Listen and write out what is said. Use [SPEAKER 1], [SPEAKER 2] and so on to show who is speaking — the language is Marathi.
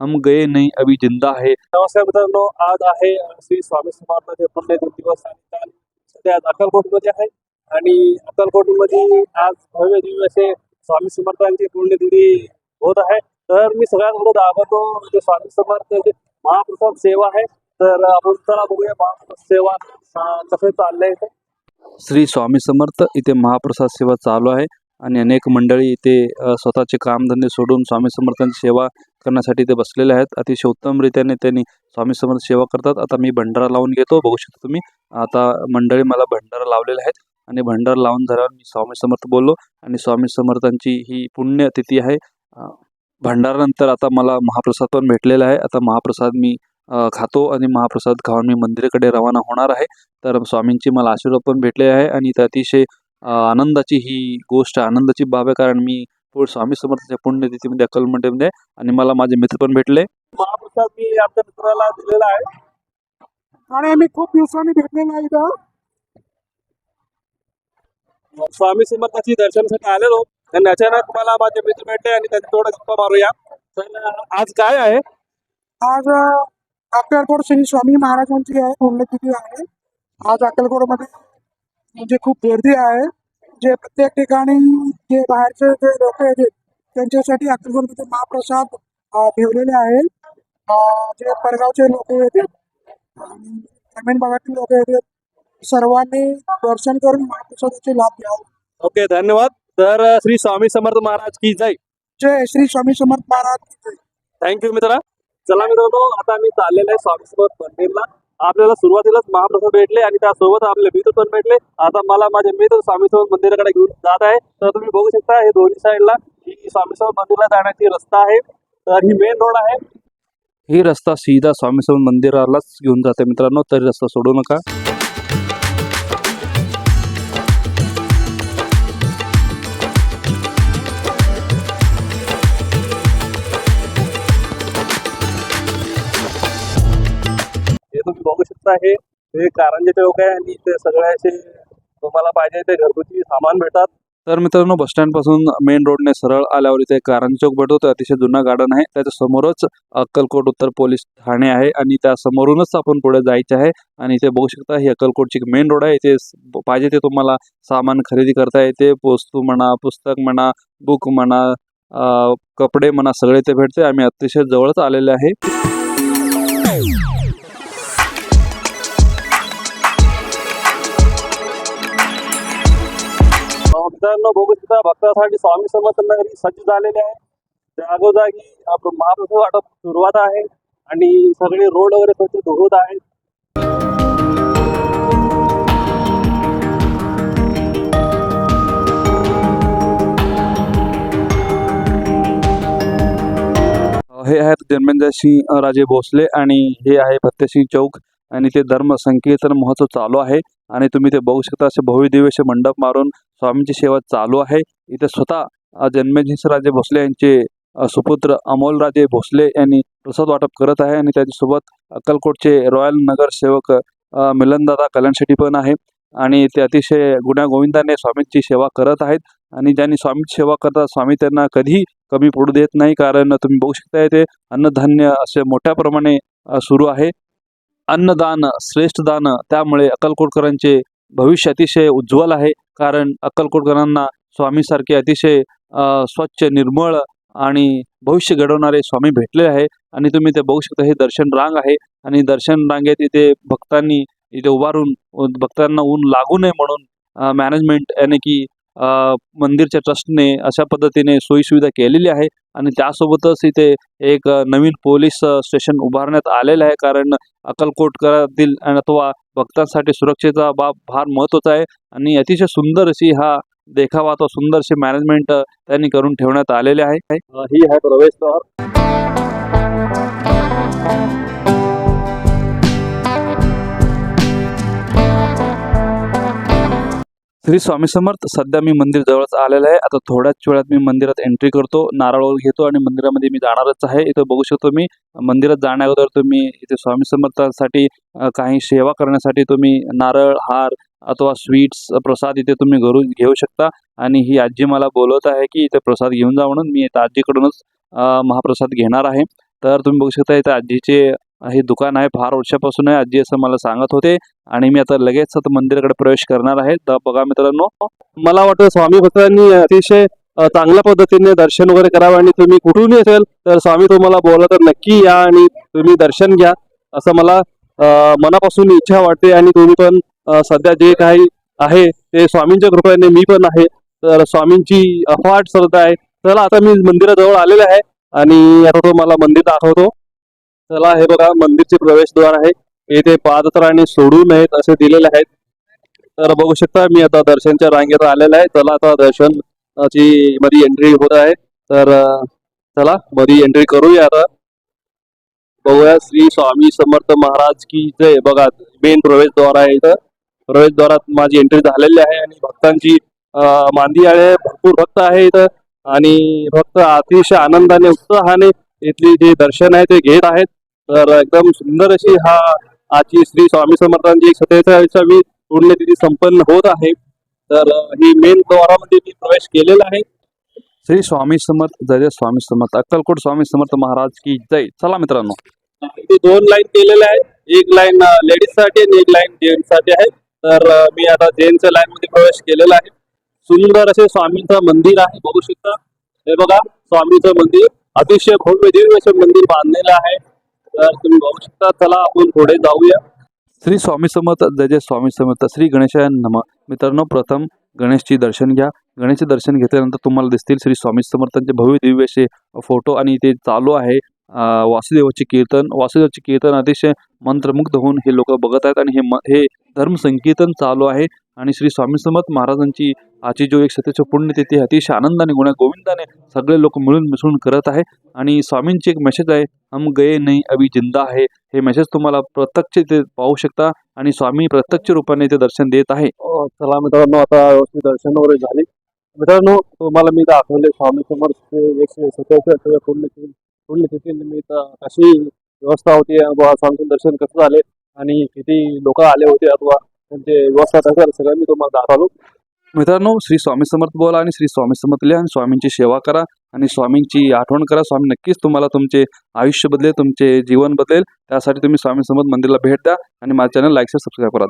[SPEAKER 1] हम गए नाही अभी जिंदा आहे
[SPEAKER 2] नमस्कार मित्रांनो आज आहे श्री स्वामी समर्थाचे पुण्यदिन दिवस आणि काल सध्या आज अक्कलकोटमध्ये आहे. आणि अक्कलकोटमध्ये आज भव्य दिव्य असे स्वामी समर्थांची पुण्यतिथी होत आहे. तर मी सगळ्यात अगोदर दाखवतो जे म्हणजे स्वामी समर्थ महाप्रसाद सेवा आहे. तर आपण चला बघूया महाप्रसाद सेवा कसं चाललंय इथे.
[SPEAKER 1] श्री स्वामी समर्थ इथे महाप्रसाद सेवा चालू आहे. आणि अनेक मंडळी इथे स्वतःचे कामधंदे सोडून स्वामी समर्थांची सेवा करण्यासाठी ते बसलेले आहेत. अतिशय उत्तमरित्याने त्यांनी स्वामी समर्थ सेवा करतात. आता मी भंडारा लावून घेतो. बघू शकता तुम्ही. आता मंडळी मला भंडारा लावलेले आहेत आणि भंडार लावून झाल्यावर मी स्वामी समर्थ बोललो आणि स्वामी समर्थांची ही पुण्यतिथी आहे. भंडारानंतर आता मला महाप्रसाद पण भेटलेला आहे. आता महाप्रसाद मी खातो आणि महाप्रसाद खाऊन मी मंदिराकडे रवाना होणार आहे. तर स्वामींची मला आशीर्वाद पण भेटले आहे आणि ते अतिशय आनंदाची ही गोष्ट आनंदाची बाब आहे. कारण मी पुढे स्वामी समर्थाच्या पुण्यतिथीमध्ये अक्कलमंडीमध्ये आहे आणि मला माझे मित्र पण भेटले.
[SPEAKER 2] महाप्रसाद मी आमच्या मित्राला दिलेला आहे.
[SPEAKER 3] आणि आम्ही खूप दिवसांनी भेटलेलो आहे इथं.
[SPEAKER 2] स्वामी समर्थाची दर्शनासाठी आलेलो. आणि अचानक मला माझे मित्र भेटले आणि त्यांच्या थोडं गप्पा मारूया. तर आज काय आहे?
[SPEAKER 3] आज अक्कलकोट श्री स्वामी महाराजांची आहे पुण्यतिथी आहे. आज अक्कलकोटमध्ये म्हणजे खूप गर्दी आहे. जे प्रत्येक ठिकाणी जे बाहेरचे जे लोक आहेत त्यांच्यासाठी अक्कलकोटमध्ये महाप्रसाद ठेवलेले आहेत. जे परगावचे लोक आणि ग्रामीण भागातील लोक येतात सर्वांनी दर्शन करून महाप्रसादाचे लाभ घ्यावा.
[SPEAKER 2] ओके धन्यवाद. तर श्री स्वामी समर्थ महाराज की जय.
[SPEAKER 3] जय श्री स्वामी समर्थ महाराज की जय.
[SPEAKER 2] थँक्यू मित्रा चला मित्रांनो आता मी चाललेलो आहे स्वामी समर्थ मंदिरला. आपल्याला सुरुवातीलाच महाप्रसाद भेटले आणि त्यासोबत आपले मित्र पण भेटले. आता मला माझे मित्र स्वामी समर्थ मंदिराकडे घेऊन जात आहे. तर तुम्ही बघू शकता हे दोन्ही साईडला ही स्वामी समर्थ मंदिरला जाण्याची रस्ता आहे. तर ही मेन रोड आहे.
[SPEAKER 1] ही रस्ता सीधा स्वामी समर्थ मंदिरालाच घेऊन जाते मित्रांनो तरी रस्ता सोडू नका.
[SPEAKER 2] तुम्ही हे हे कारंजेचे लोक आहे आणि इथे सगळे असे तुम्हाला पाहिजे ते घरगुती सामान भेटतात.
[SPEAKER 1] तर मित्रांनो बस स्टँडपासून मेन रोडने सरळ आल्यावर इथे कारंजी चौक भेटतो ते अतिशय जुना गार्डन आहे. त्याच्या समोरच अक्कलकोट उत्तर पोलीस ठाणे आहे आणि त्या समोरूनच आपण पुढे जायचे आहे. आणि इथे बघू शकता ही अक्कलकोटची मेन रोड आहे. इथे पाहिजे ते तुम्हाला सामान खरेदी करता येते. वस्तू म्हणा पुस्तक म्हणा बुक म्हणा कपडे म्हणा सगळे ते भेटते. आम्ही अतिशय जवळच आलेले आहे.
[SPEAKER 2] मित्रांनो बघू शकता भक्तासाठी स्वामी समर्थ नगरी सज्ज झालेले आहे. जागोजागी आपलं महाप्रसाद वाटप सुरुवात आहे आणि सगळे रोड वगैरे स्वच्छ धुवत आहेत.
[SPEAKER 1] हे आहेत जन्मेंद्र सिंह राजे भोसले आणि हे आहे फत्तेसिंग चौक. आणि ते धर्म संकीर्तन महोत्सव चालू आहे. आणि तुम्ही ते बघू शकता असे भव्य दिव्य मंडप मारून स्वामींची सेवा चालू आहे. इथे स्वतः अ, राजे भोसले यांचे सुपुत्र अमोलराजे भोसले यांनी प्रसाद वाटप करत आहे. आणि त्याच्यासोबत अक्कलकोटचे रॉयल नगरसेवक मिलनदादा कल्याण शेट्टी पण आहे. आणि ते अतिशय गुण्यागोविंदाने स्वामींची सेवा करत आहेत. आणि ज्यांनी स्वामींची सेवा करतात स्वामी त्यांना कधी कमी पडू देत नाही. कारण तुम्ही बघू शकता ते अन्नधान्य असे मोठ्या प्रमाणे सुरू आहे. अन्नदान श्रेष्ठ दान त्यामुळे अक्कलकोटकरांचे भविष्य अतिशय उज्ज्वल आहे. कारण अक्कलकोटकरांना स्वामीसारखे अतिशय अ, स्वच्छ निर्मळ आणि भविष्य घडवणारे स्वामी भेटले आहे. आणि तुम्ही ते बघू शकता हे दर्शन रांग आहे. आणि दर्शन रांगेत इथे भक्तांनी इथे उभारून भक्तांना ऊन लागू नये म्हणून मॅनेजमेंट याने की अ, मंदिरच्या ट्रस्टने अशा पद्धतीने सोयीसुविधा केलेली आहे. आणि त्यासोबतच इथे एक नवीन पोलीस स्टेशन उभारण्यात आलेलं आहे. कारण अक्कलकोटकरातील अथवा भक्तांसाठी सुरक्षेचा बाब फार महत्त्वाचा आहे. आणि अतिशय सुंदर अशी हा देखावा अथवा सुंदरशी मॅनेजमेंट त्यांनी करून ठेवण्यात आलेले आहे.
[SPEAKER 2] ही आहे प्रवेशद्वार
[SPEAKER 1] श्री स्वामी समर्थ सध्या मी मंदिर जवळच आलेलं आहे. आता थोड्याच वेळात मी मंदिरात एंट्री करतो नारळ घेतो आणि मंदिरामध्ये मी जाणारच आहे. इथं बघू शकतो मी मंदिरात जाण्या अगोदर तुम्ही इथे स्वामी समर्थांसाठी काही सेवा करण्यासाठी तुम्ही नारळ हार अथवा स्वीट्स प्रसाद इथे तुम्ही घरून घेऊ शकता. आणि ही आजी मला बोलवत आहे की इथे प्रसाद घेऊन जा म्हणून मी इथं आजीकडूनच महाप्रसाद घेणार आहे. तर तुम्ही बघू शकता इथं आजीचे हे दुकान आहे फार वर्षापासून आहे. आजी असं मला सांगत होते. आणि मी आता लगेच आता मंदिराकडे प्रवेश करणार आहे. तर बघा मित्रांनो
[SPEAKER 2] मला वाटतं स्वामी भक्तांनी अतिशय चांगल्या पद्धतीने दर्शन वगैरे करावं. आणि तुम्ही कुठूनही असेल तर स्वामी तुम्हाला बोला तर नक्की या आणि तुम्ही दर्शन घ्या. असं मला मनापासून इच्छा वाटते. आणि तुम्ही पण सध्या जे काही आहे ते स्वामींच्या कृपेने मी पण आहे. तर स्वामींची अफाट श्रद्धा आहे. चला आता मी मंदिराजवळ आलेलं आहे. आणि आता तो मला मंदिर दाखवतो. चला हे बघा मंदिरचे प्रवेशद्वार आहे. येथे पादत्राणे सोडू नयेत असे दिलेले आहेत. तर बघू शकता मी आता दर्शनच्या रांगेत आलेला आहे. चला आता दर्शन ची मधी एंट्री होत आहे. तर चला मधी एंट्री करूया आता. बघूया श्री स्वामी समर्थ महाराज की जय. बघा मेन प्रवेशद्वार आहे इथं. प्रवेशद्वारात माझी एंट्री झालेली आहे आणि भक्तांची मांदी आहे. भरपूर भक्त आहे इथं. आणि भक्त अतिशय आनंदाने उत्साहाने इथली जे दर्शन आहे ते घेत आहेत. तर एकदम सुंदर अशी हा आजची श्री स्वामी समर्थांची एक सत्तेचाळीसावी पुण्यतिथी संपन्न होत आहे. तर ही मेन द्वारामध्ये मी प्रवेश केलेला आहे.
[SPEAKER 1] श्री स्वामी समर्थ जय स्वामी समर्थ. अक्कलकोट स्वामी समर्थ महाराज की जय. चला मित्रांनो.
[SPEAKER 2] दोन लाईन केलेल्या आहेत. एक लाईन लेडीजसाठी आणि एक लाईन जेंट्ससाठी आहे. तर मी आता जेंट्सच्या लाईन मध्ये प्रवेश केलेला आहे. सुंदर असे स्वामींचं मंदिर आहे बघू शकता. हे बघा स्वामीचं मंदिर. अतिशय भव्य दिव्य असे मंदिर बांधलेलं आहे. तर तुम्ही बघू शकता चला आपण पुढे जाऊया.
[SPEAKER 1] श्री स्वामी समर्थ जय जय स्वामी समर्थ श्री गणेशाय नम. मित्रांनो प्रथम गणेशची दर्शन घ्या. गणेशचे दर्शन घेतल्यानंतर तुम्हाला दिसतील श्री स्वामी समर्थांचे भव्य दिव्य असे फोटो आणि ते चालू आहे वासुदेवाचे कीर्तन. वासुदेवाचे कीर्तन अतिशय मंत्रमुग्ध होऊन हे लोक बघत आहेत आणि हे म हे धर्म संकीर्तन चालू आहे. आणि श्री स्वामी समर्थ महाराजांची आजची जो एक सत्यच पुण्यतिथी अतिशय आनंदाने गुण्या गोविंदाने सगळे लोक मिळून मिसळून करत आहे. आणि स्वामींची एक मेसेज आहे हम गए नाही अभी जिंदा आहे हे मेसेज तुम्हाला प्रत्यक्ष ते पाहू शकता आणि स्वामी प्रत्यक्ष रूपाने ते दर्शन देत आहे.
[SPEAKER 2] चला मित्रांनो आता व्यवस्थित दर्शन वगैरे झाले. मित्रांनो तुम्हाला मी दाखवले स्वामी समर्थचे एकशे सत्याहत्तर पुण्यतिथी पुण्यतिथी निमित्त कशी व्यवस्था होती. स्वामीचे दर्शन कसं झाले आणि किती लोक आले होते अथवा म्हणजे त्यांचे व्यवस्था असेल सगळं मी तुम्हाला दाखवलो.
[SPEAKER 1] मित्रांनो श्री स्वामी समर्थ बोला आणि श्री स्वामी समर्थ लिहा आणि स्वामींची सेवा करा आणि स्वामींची आठवण करा. स्वामी नक्कीच तुम्हाला तुमचे आयुष्य बदलेल तुमचे जीवन बदलेल. त्यासाठी तुम्ही स्वामी समर्थ मंदिरला भेट द्या आणि माझ्या चॅनल लाईक सबस्क्राईब करा.